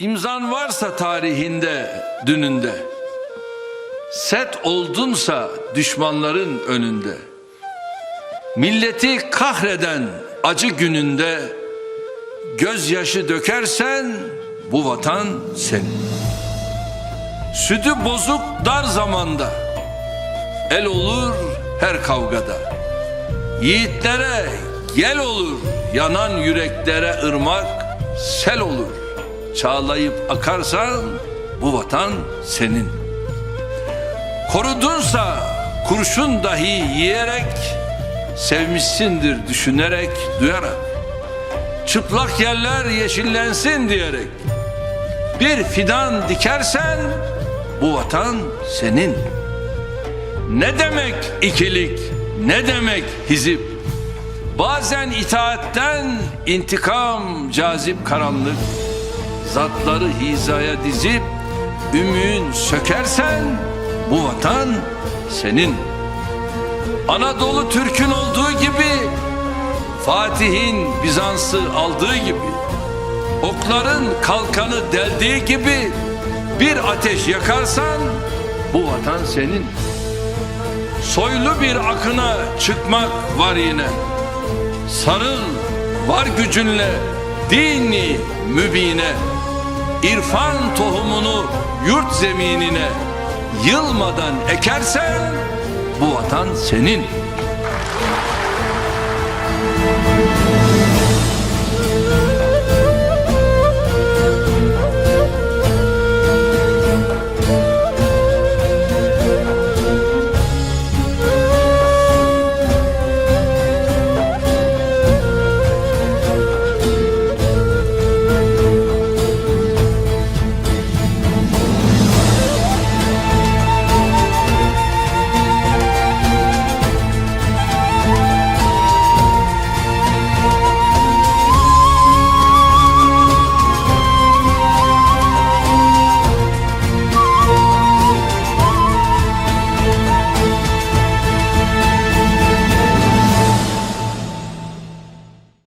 İmzan varsa tarihinde, dününde. Set oldunsa düşmanların önünde. Milleti kahreden acı gününde gözyaşı dökersen bu vatan senin. Sütü bozuk dar zamanda el olur her kavgada. Yiğitlere gel olur yanan yüreklere ırmak sel olur. Çağlayıp akarsan bu vatan senin. Korudunsa kurşun dahi yiyerek sevmişsindir düşünerek duyarak. Çıplak yerler yeşillensin diyerek bir fidan dikersen bu vatan senin. Ne demek ikilik, ne demek hizip? Bazen itaatten intikam cazip karanlık. Zatları hizaya dizip ümüğün sökersen bu vatan senin. Anadolu Türk'ün olduğu gibi Fatih'in Bizans'ı aldığı gibi okların kalkanı deldiği gibi bir ateş yakarsan bu vatan senin. Soylu bir akına çıkmak var yine. Sarıl var gücünle dini mübine. İrfan tohumunu yurt zeminine yılmadan ekersen bu vatan senin.